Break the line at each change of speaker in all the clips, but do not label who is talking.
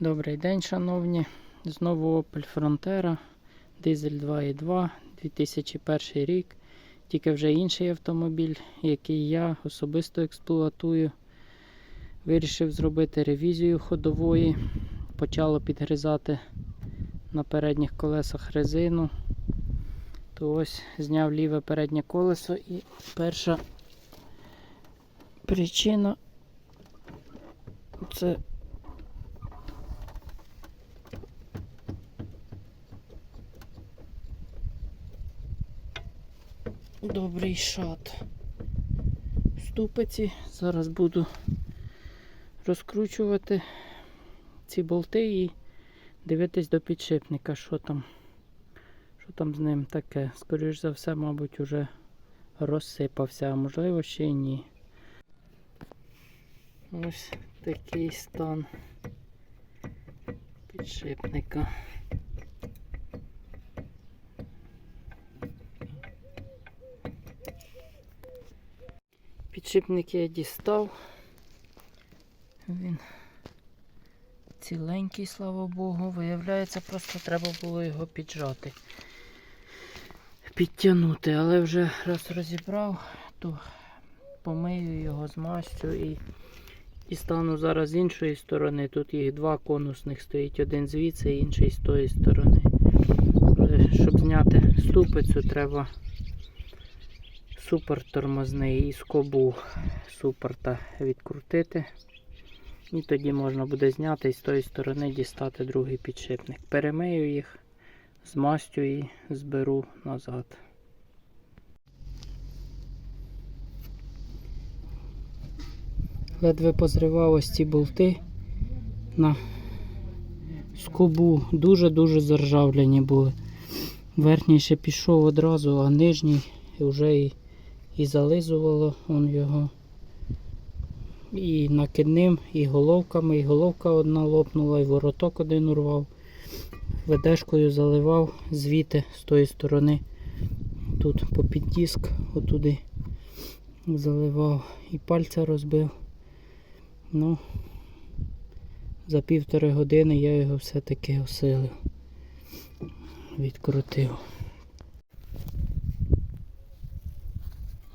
Добрий день, шановні. Знову Opel Frontera, дизель 2.2, 2001 рік. Тільки вже інший автомобіль, який я особисто експлуатую. Вирішив зробити ревізію ходової. Почало підгризати на передніх колесах резину. То ось зняв ліве переднє колесо і перша причина це добрий шат ступиці. Зараз буду розкручувати ці болти і дивитись до підшипника, що там, що там з ним таке. Скоріш за все, мабуть, уже розсипався, а можливо ще й ні. Ось такий стан підшипника. Підшипник я дістав. Він ціленький, слава Богу. Виявляється, просто треба було його піджати. Підтягнути, але вже раз розібрав, то помию його змастю і, і стану зараз з іншої сторони. Тут їх два конусних стоїть, один звідси, інший з тої сторони. Щоб зняти ступицю, треба супер тормозний і скобу супорта відкрутити. І тоді можна буде зняти і з тої сторони дістати другий підшипник. Перемию їх, змастю і зберу назад. Ледве позривав ось ці болти на скобу. Дуже-дуже заржавлені були. Верхній ще пішов одразу, а нижній вже і, і зализувало он його. І накидним, і головками, і головка одна лопнула, і вороток один урвав. Ведешкою заливав звідти з тої сторони. Тут попід диск отуди заливав і пальця розбив. Ну, за півтори години я його все-таки осилив. Відкрутив.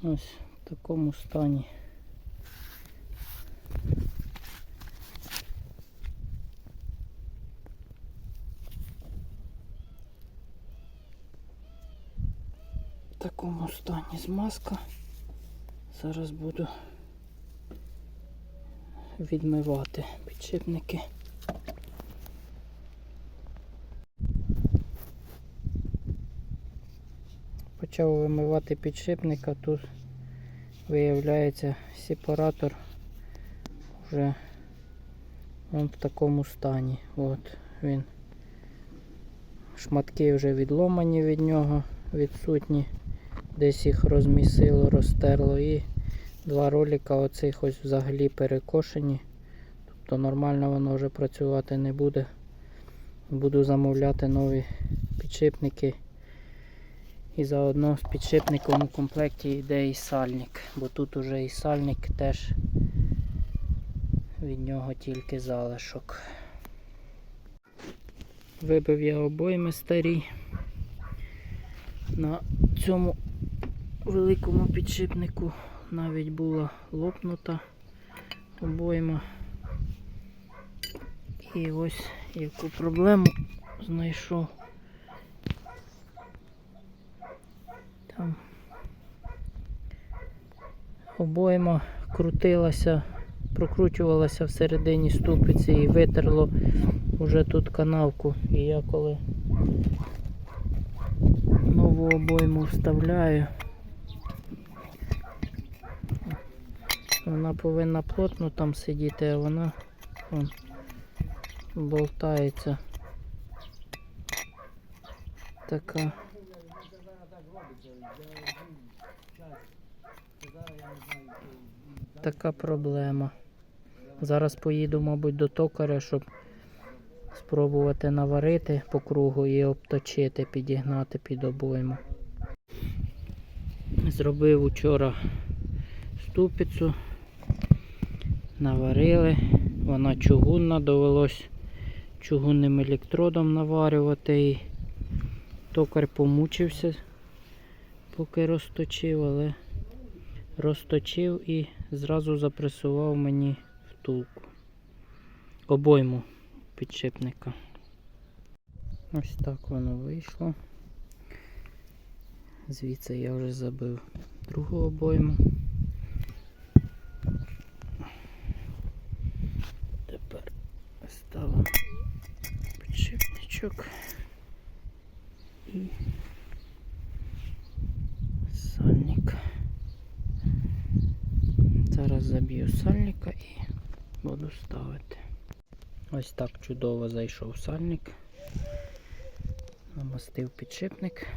Ось в такому стані. В такому стані змазка. Зараз буду відмивати підшипники. Почав вимивати підшипника, тут виявляється сепаратор вже он в такому стані. От він. Шматки вже відломані від нього, відсутні. Десь їх розмісило, розтерло і два ролика оцих ось взагалі перекошені. Тобто нормально воно вже працювати не буде. Буду замовляти нові підшипники. І заодно з підшипником у комплекті йде і сальник, бо тут уже і сальник теж від нього тільки залишок. Вибив я обойми старі. На цьому великому підшипнику навіть була лопнута обойма. І ось яку проблему знайшов. Там обойма крутилася, прокручувалася всередині ступиці і витерло вже тут канавку. І я коли нову обойму вставляю, вона повинна плотно там сидіти, а вона вон, болтається. Така. Така проблема. Зараз поїду, мабуть, до токаря, щоб спробувати наварити по кругу і обточити, підігнати під обойму. Зробив учора ступицю, наварили, вона чугунна, довелось чугунним електродом наварювати. І токар помучився, поки розточив, але розточив і зразу запресував мені втулку. Обойму підшипника. Ось так воно вийшло. Звідси я вже забив другу обойму. Тепер ставимо підшипничок і сальник. Зараз заб'ю сальника і буду ставити. Ось так чудово зайшов сальник. Намастив підшипник.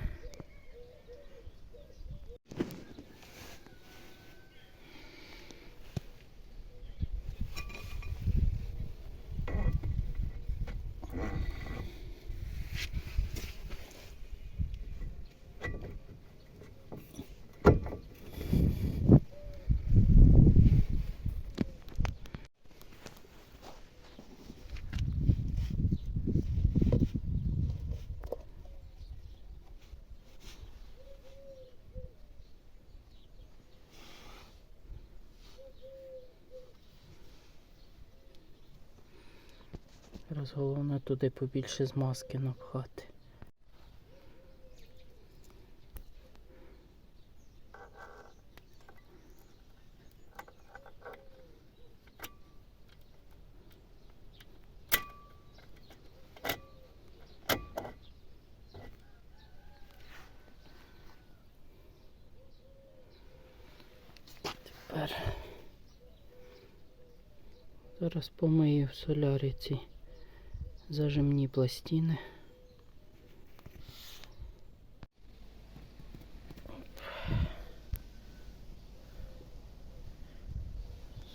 Зараз головне туди побільше змазки напхати. Зараз помию в солярі ці зажимні пластини.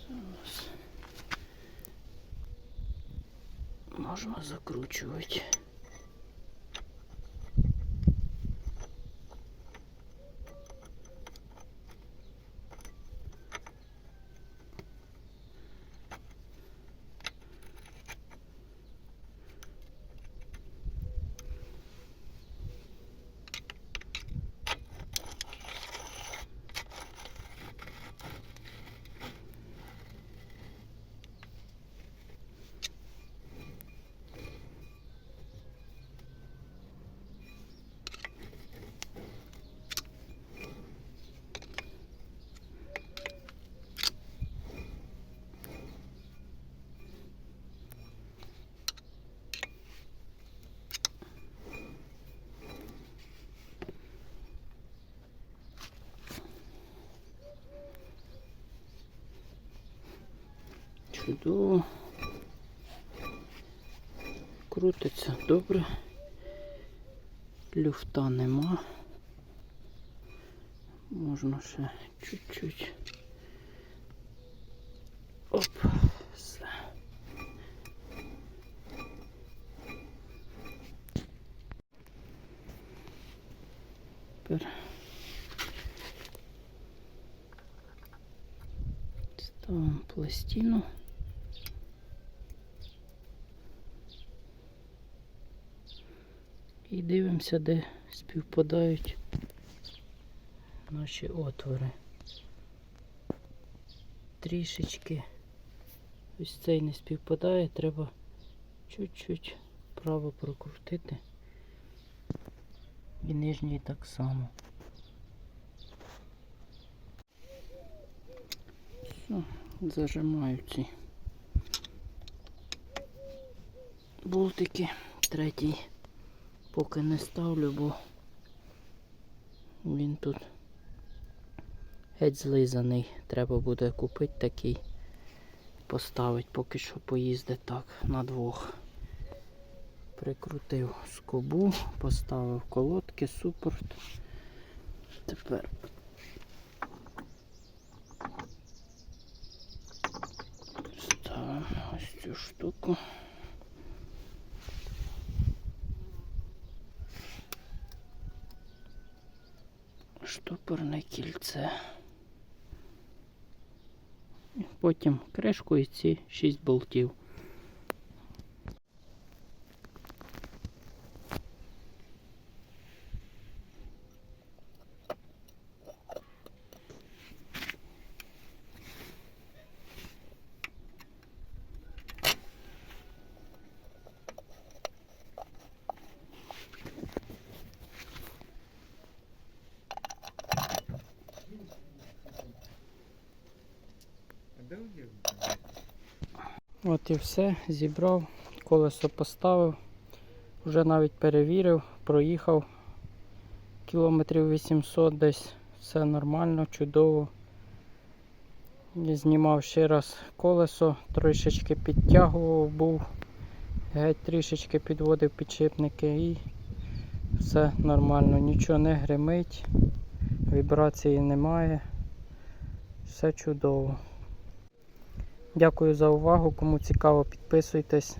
Зараз можна закручувати. Чудово. Крутиться добре. Люфта нема. Можна ще чуть-чуть. Оп, все. Тепер ставимо пластину. І дивимося, де співпадають наші отвори. Трішечки ось цей не співпадає, треба чуть-чуть право прокрутити. І нижній так само. Все, зажимаю ці болтики. Третій поки не ставлю, бо він тут геть злизаний. Треба буде купити такий, поставити, поки що поїздить так на двох. Прикрутив скобу, поставив колодки, супорт. Тепер ставимо ось цю штуку. Штопорне кільце. Потім кришку і ці 6 болтів. От і все, зібрав, колесо поставив, вже навіть перевірив, проїхав кілометрів 800 десь, все нормально, чудово. Знімав ще раз колесо, трішечки підтягував був, геть трішечки підводив підшипники і все нормально, нічого не гримить, вібрації немає, все чудово. Дякую за увагу. Кому цікаво, підписуйтесь,